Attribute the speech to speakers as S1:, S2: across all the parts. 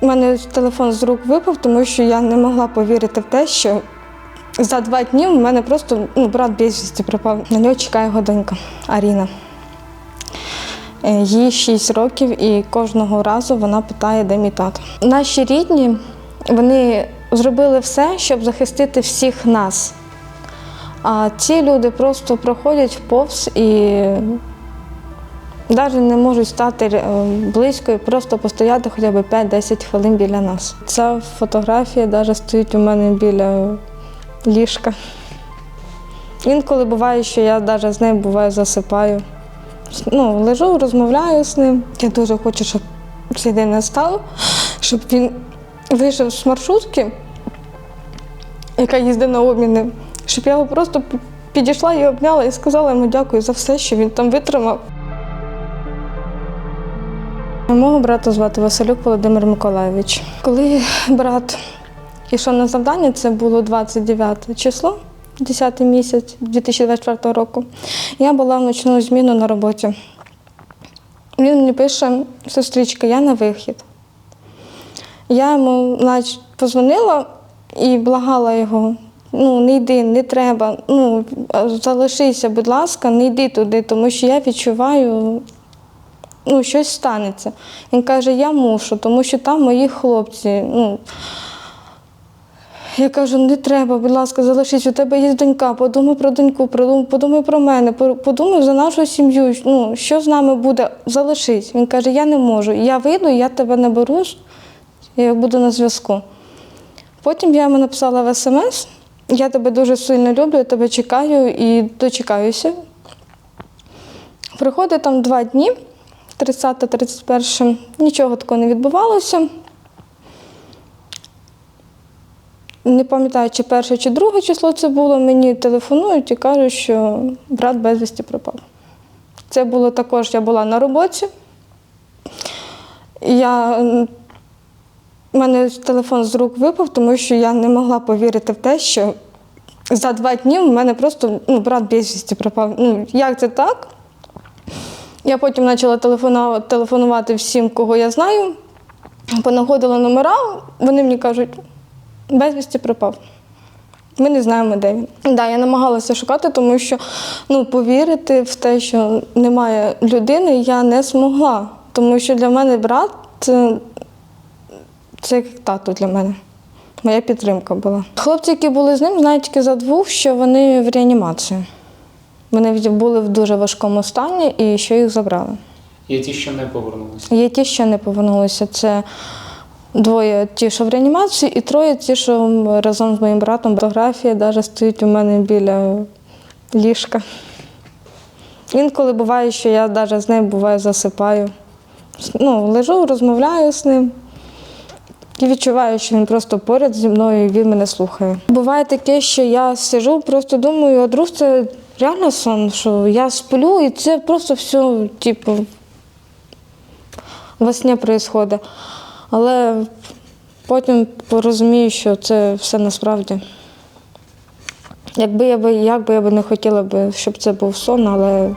S1: У мене телефон з рук випав, тому що я не могла повірити в те, що за два дні в мене просто ну, брат безвісті пропав. На нього чекає його донька Аріна. Е, Їй 6 років, і кожного разу вона питає, де мій тато. Наші рідні вони зробили все, щоб захистити всіх нас. А ці люди просто проходять повз і навіть не можуть стати е, близько і просто постояти хоча б 5-10 хвилин біля нас. Ця фотографія навіть стоїть у мене біля ліжка. Інколи буває, що я навіть з ним буває засипаю. Ну, лежу, розмовляю з ним. Я дуже хочу, щоб цей день настав, щоб він вийшов з маршрутки, яка їздить на обміни, щоб я його просто підійшла і обняла і сказала йому дякую за все, що він там витримав. Мого брата звати Василюк Володимир Миколайович. Коли брат йшов на завдання, це було 29 число, 10 місяць 2024 року. Я була в ночну зміну на роботі. Він мені пише, сестричка, я на вихід. Я йому нач, позвонила і благала його. Ну, не йди, не треба. Ну, залишися, будь ласка, не йди туди, тому що я відчуваю, ну, щось станеться. Він каже, я мушу, тому що там мої хлопці. Ну, я кажу, не треба, будь ласка, залишись, у тебе є донька, подумай про доньку, подумай, про мене, подумай за нашу сім'ю. Ну, що з нами буде, залишись. Він каже, я не можу. Я вийду, я тебе наберу, я буду на зв'язку. Потім я йому написала в смс, я тебе дуже сильно люблю, я тебе чекаю і дочекаюся. Проходить там два дні, 30-31, нічого такого не відбувалося. Не пам'ятаю, чи перше, чи друге число це було, мені телефонують і кажуть, що брат безвісті пропав. Це було також, я була на роботі. Я, у мене телефон з рук випав, тому що я не могла повірити в те, що за два дні в мене просто ну, брат безвісті пропав. Ну, як це так? Я потім почала телефонувати, всім, кого я знаю, понаходила номера, вони мені кажуть, безвісті пропав. Ми не знаємо, де він. Да, я намагалася шукати, тому що ну, повірити в те, що немає людини, я не змогла. Тому що для мене брат це, це як тато для мене. Моя підтримка була. Хлопці, які були з ним, знають тільки за двох, що вони в реанімації. Вони були в дуже важкому стані і що їх забрали.
S2: Є ті, що не повернулися.
S1: Є ті, що не повернулися. Це двоє ті, що в реанімації, і троє ті, що разом з моїм братом. Фотографія навіть стоїть у мене біля ліжка. Інколи буває, що я навіть з ним буває засипаю. Ну, лежу, розмовляю з ним. І відчуваю, що він просто поряд зі мною він мене слухає. Буває таке, що я сижу, просто думаю, а друг це реально сон, що я сплю, і це просто все, типу, во сні відбувається. Але потім порозумію, що це все насправді. Якби я би, як я би не хотіла щоб це був сон, але.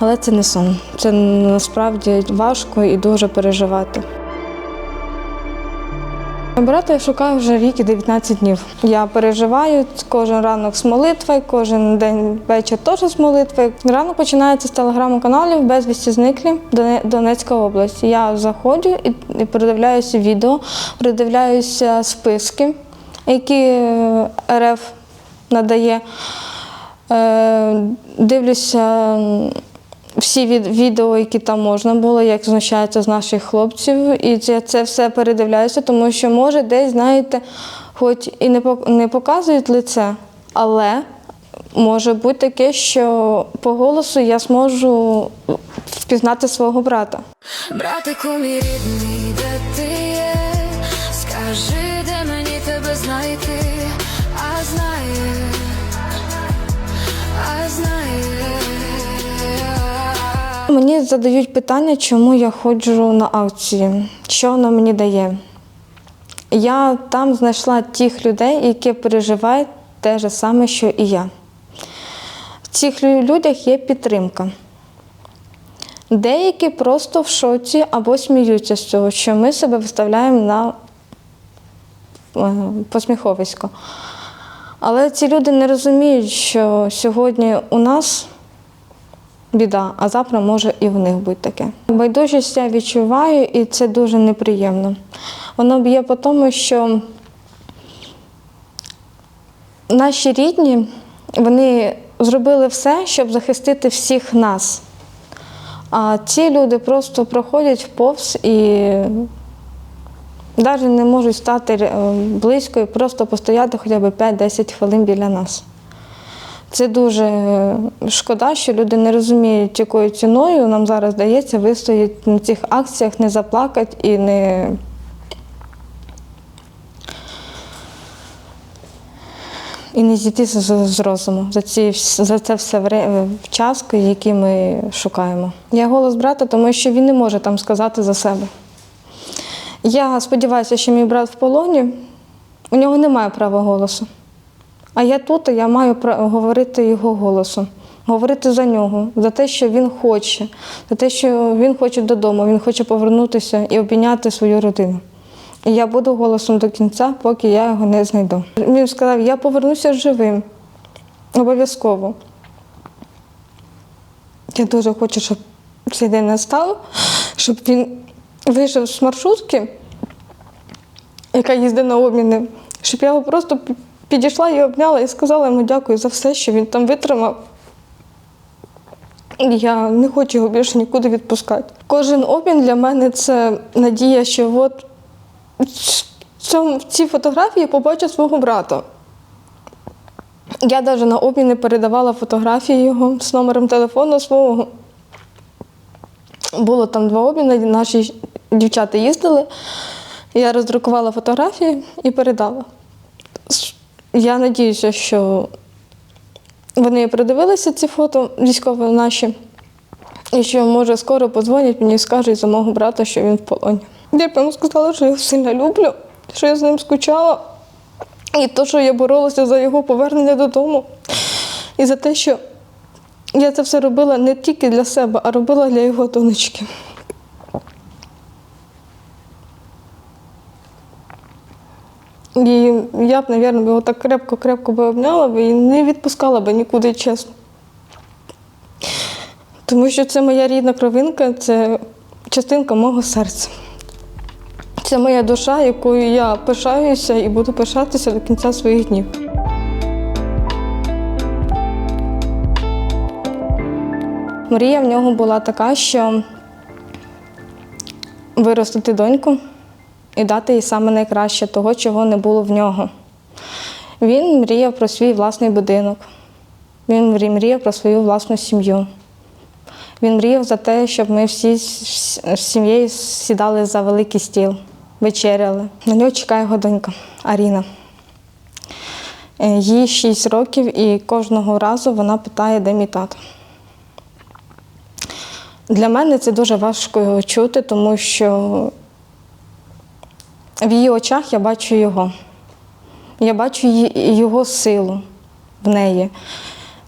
S1: Але це не сон. Це насправді важко і дуже переживати. Брата я шукаю вже рік і 19 днів. Я переживаю кожен ранок з молитвою, кожен день вечір теж з молитвою. Ранок починається з телеграм-каналів безвісті зниклі Донецька область. Я заходжу і, передивляюся відео, передивляюся списки, які РФ надає. Е, Дивлюся всі від, відео, які там можна було, як знущаються з наших хлопців. І це, це все передивляюся, тому що може десь, знаєте, хоч і не, не показують лице, але може бути таке, що по голосу я зможу впізнати свого брата.
S3: Братику мій рідний, Мені
S1: задають питання, чому я ходжу на акції, що воно мені дає. Я там знайшла тих людей, які переживають те ж саме, що і я. В цих людях є підтримка. Деякі просто в шоці або сміються з цього, що ми себе виставляємо на е, посміховисько. Але ці люди не розуміють, що сьогодні у нас біда, а завтра може і в них бути таке. Байдужість я відчуваю, і це дуже неприємно. Воно б'є по тому, що наші рідні вони зробили все, щоб захистити всіх нас. А ці люди просто проходять повз і навіть не можуть стати е, близько і просто постояти хоча б 5-10 хвилин біля нас. Це дуже е, шкода, що люди не розуміють, якою ціною нам зараз дається вистояти на цих акціях, не заплакати і не. І не зійти з, розуму за, ці, за це все вре- час, який ми шукаємо. Я голос брата, тому що він не може там сказати за себе. Я сподіваюся, що мій брат в полоні, у нього немає права голосу. А я тут, я маю говорити його голосом, говорити за нього, за те, що він хоче, за те, що він хоче додому, він хоче повернутися і обійняти свою родину. І я буду голосом до кінця, поки я його не знайду. Він сказав, я повернуся живим. Обов'язково. Я дуже хочу, щоб цей день настав, щоб він вийшов з маршрутки, яка їздить на обміни, щоб я його просто підійшла і обняла і сказала йому дякую за все, що він там витримав. Я не хочу його більше нікуди відпускати. Кожен обмін для мене це надія, що от в цій фотографії побачу свого брата. Я навіть на обміни передавала фотографії його з номером телефону свого. Було там два обміни, наші дівчата їздили. Я роздрукувала фотографії і передала. Я надіюся, що вони придивилися ці фото військові наші, і що, може, скоро подзвонять мені і скажуть за мого брата, що він в полоні. Я йому сказала, що я його сильно люблю, що я з ним скучала, і то, що я боролася за його повернення додому, і за те, що я це все робила не тільки для себе, а робила для його донечки. І я б, мабуть, його так крепко-крепко би обняла б і не відпускала б нікуди, чесно. Тому що це моя рідна кровинка, це частинка мого серця. Це моя душа, якою я пишаюся і буду пишатися до кінця своїх днів. Мрія в нього була така, що виростити доньку і дати їй саме найкраще того, чого не було в нього. Він мріяв про свій власний будинок, він мріяв про свою власну сім'ю. Він мріяв за те, щоб ми всі з сім'єю сідали за великий стіл, вечеряли. На нього чекає його донька Аріна. Е, Їй 6 років, і кожного разу вона питає, де мій тато. Для мене це дуже важко чути, тому що в її очах я бачу його. Я бачу його силу в неї.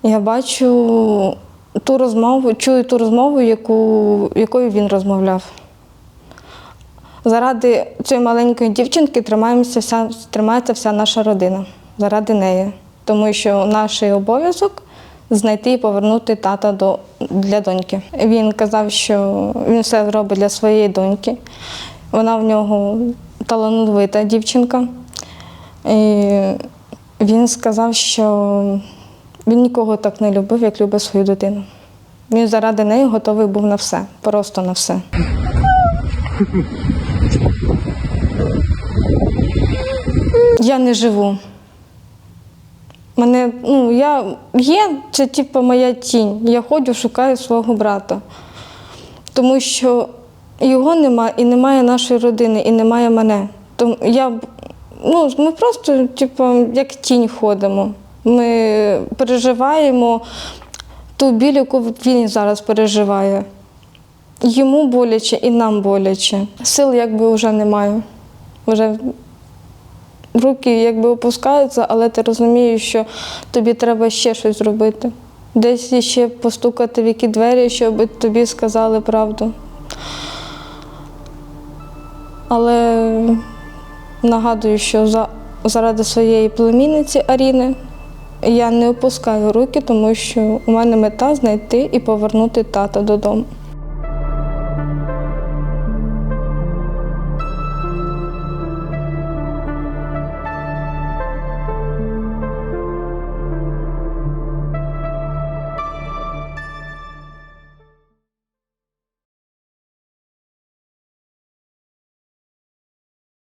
S1: Я бачу ту розмову, чую ту розмову, яку, якою він розмовляв. Заради цієї маленької дівчинки тримаємося вся, тримається вся наша родина. Заради неї. Тому що наш обов'язок знайти і повернути тата до, для доньки. Він казав, що він все робить для своєї доньки. Вона в нього талановита дівчинка. І він сказав, що він нікого так не любив, як любить свою дитину. Він заради неї готовий був на все, просто на все. Я не живу. Мене, ну, я є, це типу моя тінь. Я ходжу, шукаю свого брата. Тому що його немає і немає нашої родини, і немає мене. Тому я, ну, ми просто, типу, як тінь ходимо. Ми переживаємо ту біль, яку він зараз переживає. Йому боляче і нам боляче. Сил якби вже немає. Вже руки якби опускаються, але ти розумієш, що тобі треба ще щось зробити. десь ще постукати в які двері, щоб тобі сказали правду. Але нагадую, що за, заради своєї племінниці Аріни я не опускаю руки, тому що у мене мета знайти і повернути тата додому.